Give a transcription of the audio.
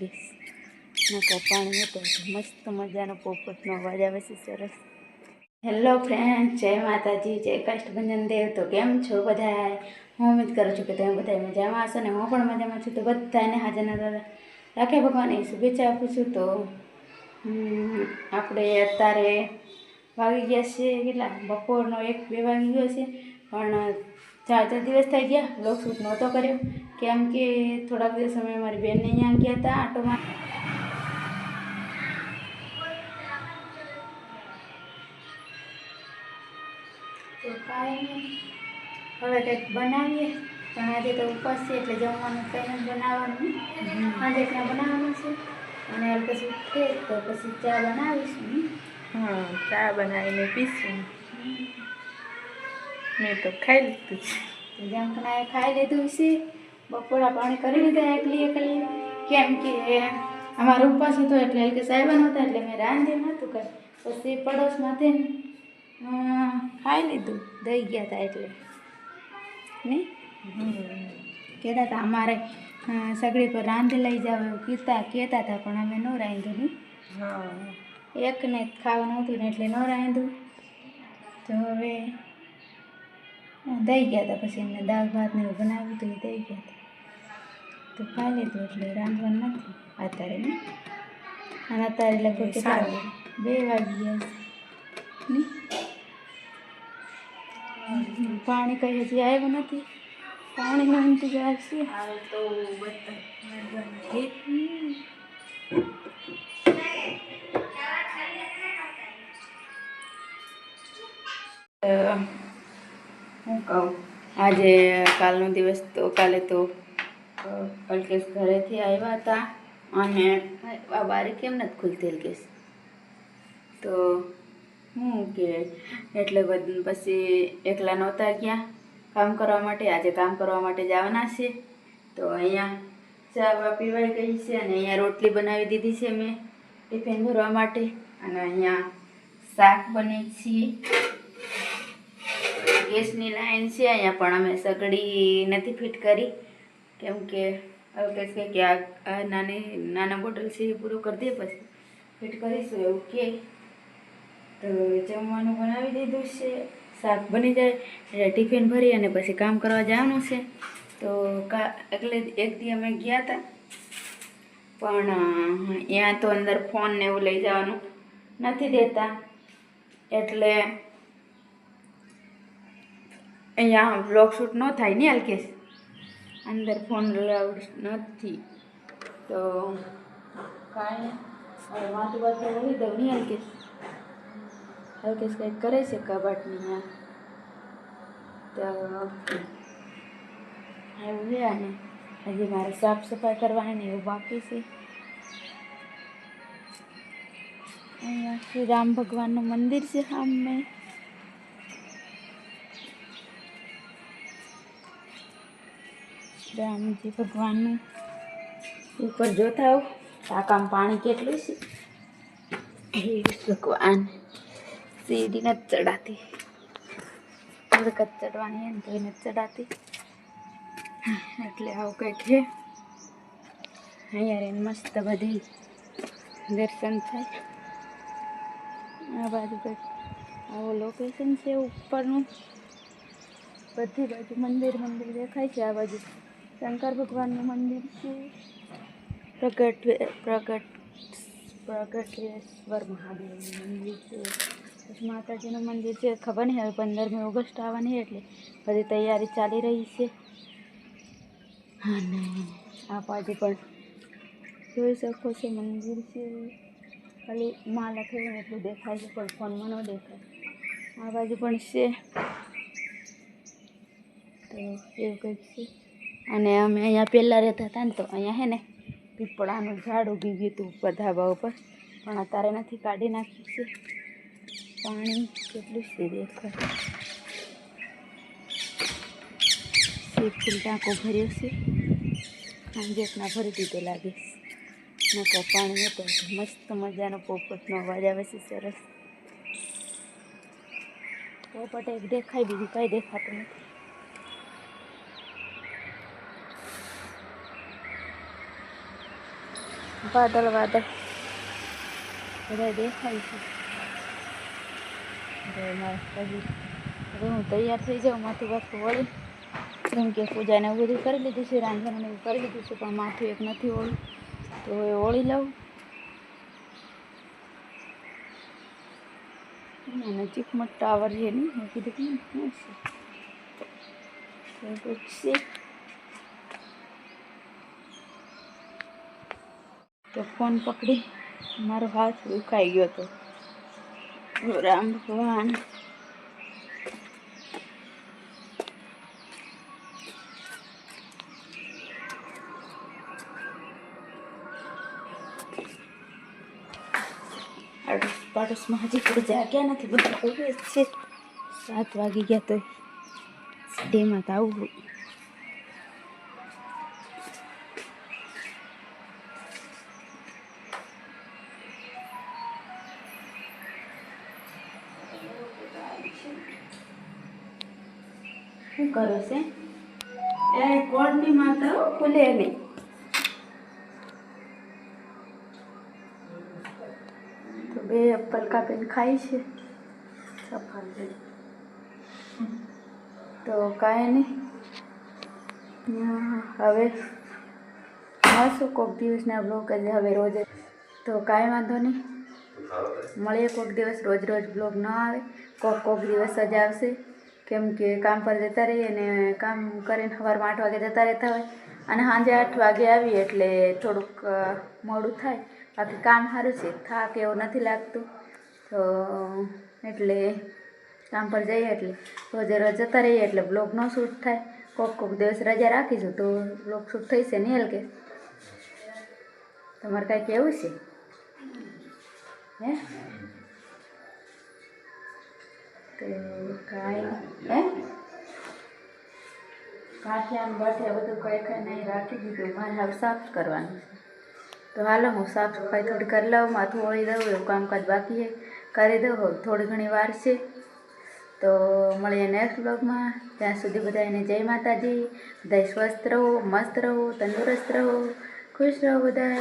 નકર પાણી હતો મસ્ત મજાનો પોપટનો અવાજ આવે છે, સરસ. હેલો ફ્રેન્ડ જય માતાજી, જય કષ્ટભંજન દેવ. તો કેમ છો બધા હું ઉમ્મીદ કરું છું કે તમે બધા મજામાં હશો ને હું પણ મજામાં છું. તો બધાને હાજર દાદા રાખે ભગવાનની શુભેચ્છા આપું છું. તો આપણે અત્યારે વાગી ગયા છે કેટલા? બપોરનો એક બે વાગી ગયો છે. પણ ચાર ચાર દિવસ થઈ ગયા. બ્લોગ શૂટ નહોતો કર્યો. કેમ કે થોડાક દિવસ અમે મારી બેનને અહીંયા ગયા હતા આટોમાં. તો કાંઈ હવે કંઈક બનાવીએ. પણ આજે તો ઉપવાસ છે એટલે જમવાનું કંઈ જ બનાવવાનું. આજે ત્યાં બનાવવાનું છે? અને પછી ઉઠે તો પછી ચા બનાવીશું. હા ચા બનાવીને પીશું. મેં તો ખાઈ લીધું છે. જંકનાએ ખાઈ લીધું છે બપોરા પાણી કરી લીધા એકલી એકલી. કેમ કે અમારો ઉપવાસ હતો એટલે કે સાહેબ નહોતા એટલે મેં રાંધ્યું નહોતું કાંઈ પછી પડોશમાંથી ખાઈ લીધું દઈ ગયા હતા એટલે. નહીં કહેતા હતા અમારે સગડી પર રાંધી લઈ જાવ એવું કીધા કહેતા હતા પણ અમે ન રાંધ્યું નહીં હા. એકને ખાવાનું હતું ને એટલે ન રાંધ્યું. તો હવે દઈ ગયા હતા પછી એમને દાળ ભાત ને એવું બનાવ્યું હતું એ દઈ ગયા હતા તો ખાઈ લીધું એટલે રાંધવાનું નથી. અત્યારે ને અને અત્યારે લગભગ કેટલા બે વાગી ગયા. પાણી કઈ હજી આવ્યું નથી. પાણીનો ઇંતજાર છે. તો હું કહું? આજે કાલનો દિવસ તો કાલે તો અલ્કેશ ઘરેથી આવ્યા હતા અને આ બારી કેમ નથી ખુલતી અલ્કેશ? તો હું કે એટલે પછી એકલા નહોતા ગયા. કામ કરવા માટે, આજે કામ કરવા માટે જવાના છે. તો અહીંયા ચા પીવાઈ ગઈ છે અને અહીંયા રોટલી બનાવી દીધી છે મેં ટિફિન ભરવા માટે. અને અહીંયા શાક બને છીએ ગેસની લાઈન છે, અહીંયા પણ અમે સગડી નથી ફિટ કરી. કેમ કે હવે છે કે આ નાની, નાના બોટલ છે એ પૂરું કરી દે પછી. ફિટ કરીશું એવું કે. તો જમવાનું બનાવી દીધું છે, શાક બની જાય, એટલે ટિફિન ભરી અને પછી કામ કરવા જવાનું છે. તો કા, એટલે એક દી અમે ગયા હતા પણ અહીંયા તો અંદર ફોન ને એવું લઈ જવાનું નથી દેતા. એટલે અહીંયા બ્લોગ શૂટ ન થાય ને અલ્કેશ? અંદર ફોન લાઉડ નથી. તો કાંઈ હવે વાંચું વાંચું દઉં નહીં અલ્કેશ. અલ્કેશ કંઈક કરે છે કબાટની આ તો એવું છે અને હજી મારે સાફ સફાઈ કરવાની એવું બાકી છે. અહીંયા શ્રી રામ ભગવાનનું મંદિર છે સામે. રામજી ભગવાનનું. ઉપર જોતા આવું. ટાંકામાં પાણી કેટલું છે? હે ભગવાન. સીડી નથી ચડાતી. હરકત ચડવાની એમ તો નથી ચડાતી. એટલે આવું કંઈક છે. અહીંયા રહીને મસ્ત બધી દર્શન થાય. આ બાજુ કંઈક આવું લોકેશન છે ઉપરનું. બધી બાજુ મંદિર મંદિર દેખાય છે આ બાજુ. શંકર ભગવાનનું મંદિર છે. પ્રગટ પ્રગટ, પ્રગટેશ્વર મહાદેવનું મંદિર છે. પછી માતાજીનું મંદિર છે. ખબર નહીં હવે પંદરમી ઓગસ્ટ આવવાની એટલે બધી તૈયારી ચાલી રહી છે. અને આ બાજુ પણ જોઈ શકો છો મંદિર છે. ખાલી માં લખેલું એટલું દેખાય છે પણ ફોનમાં ન દેખાય. આ બાજુ પણ છે. તો એવું કંઈક છે. અને અમે અહીંયા પહેલાં રહેતા હતા ને તો અહીંયા હે ને પીપળાનું ઝાડ ઉગી ગયું હતું ધાબા ઉપર. પણ અત્યારે નથી કાઢી નાખ્યું છે. પાણી કેટલું છે દેખાય. ફૂલ ટાંકો ભર્યો છે. સાંજેકના ભરી દીધો લાગે છે. નકર પાણી હતો. મસ્ત મજાનો પોપટનો અવાજ આવે છે સરસ. પોપટ એક દેખાય, બીજું કાંઈ દેખાતું નથી. વાદળ વાદળ બધા દેખાય છે હવે હું તૈયાર થઈ જાઉં માથું પાછું વળી કેમ કે પૂજાને એવું બધું કરી લીધું છે રાંધણને એવું કરી લીધું છે પણ માથું એક નથી ઓળું તો એ ઓળી લઉં અને ચીકમટ ટાવર છે નહીં કીધું કે શું છે તો ફોન પકડી. મારો હાથ દુખાઈ ગયો હતો રામ ભગવાન. પાડોશમાં હજી કોઈ જાગ્યા નથી. બધા સાત વાગી ગયા તો ડેમાં તો આવવું કરો છે. એ કોડની માતા ખુલે નહીં. તો બે એપલ કાપીને ખાય છે. તો કાંઈ નહીં. હવે મળશું કોઈક દિવસના બ્લોગ જ હવે રોજ તો કાંઈ વાંધો નહીં. મળીએ કોઈક દિવસ. રોજ રોજ બ્લોગ ન આવે. કોક કોક દિવસ જ આવશે. કેમ કે કામ પર જતા રહીએ અને કામ કરીને સવારમાં આઠ વાગે જતા રહેતા હોય અને સાંજે આઠ વાગે આવીએ એટલે થોડુંક મોડું થાય. બાકી કામ સારું છે. થાક એવું નથી લાગતું. તો એટલે કામ પર જઈએ એટલે રોજે રોજ જતા રહીએ એટલે બ્લોગ ન શૂટ થાય. કોક કોક દિવસ રજા રાખીશું તો બ્લોગ શૂટ થઈ છે નહીં કે તમારે કાંઈ કેવું છે? હે? કાંઈ, હે? બધું કંઈ નહીં, રાખી દીધું. મારે હવે સાફ કરવાનું તો હાલો, હું સાફ સફાઈ થોડી કરી લઉં, માથું ઓળી દઉં, એવું કામકાજ બાકી છે. કરી દઉં, હવે થોડી ઘણી વાર છે. તો મળીએ નેક્સ્ટ બ્લોગમાં ત્યાં સુધી બધાને જય માતાજી. બધા સ્વસ્થ રહો, મસ્ત રહો, તંદુરસ્ત રહો, ખુશ રહો બધા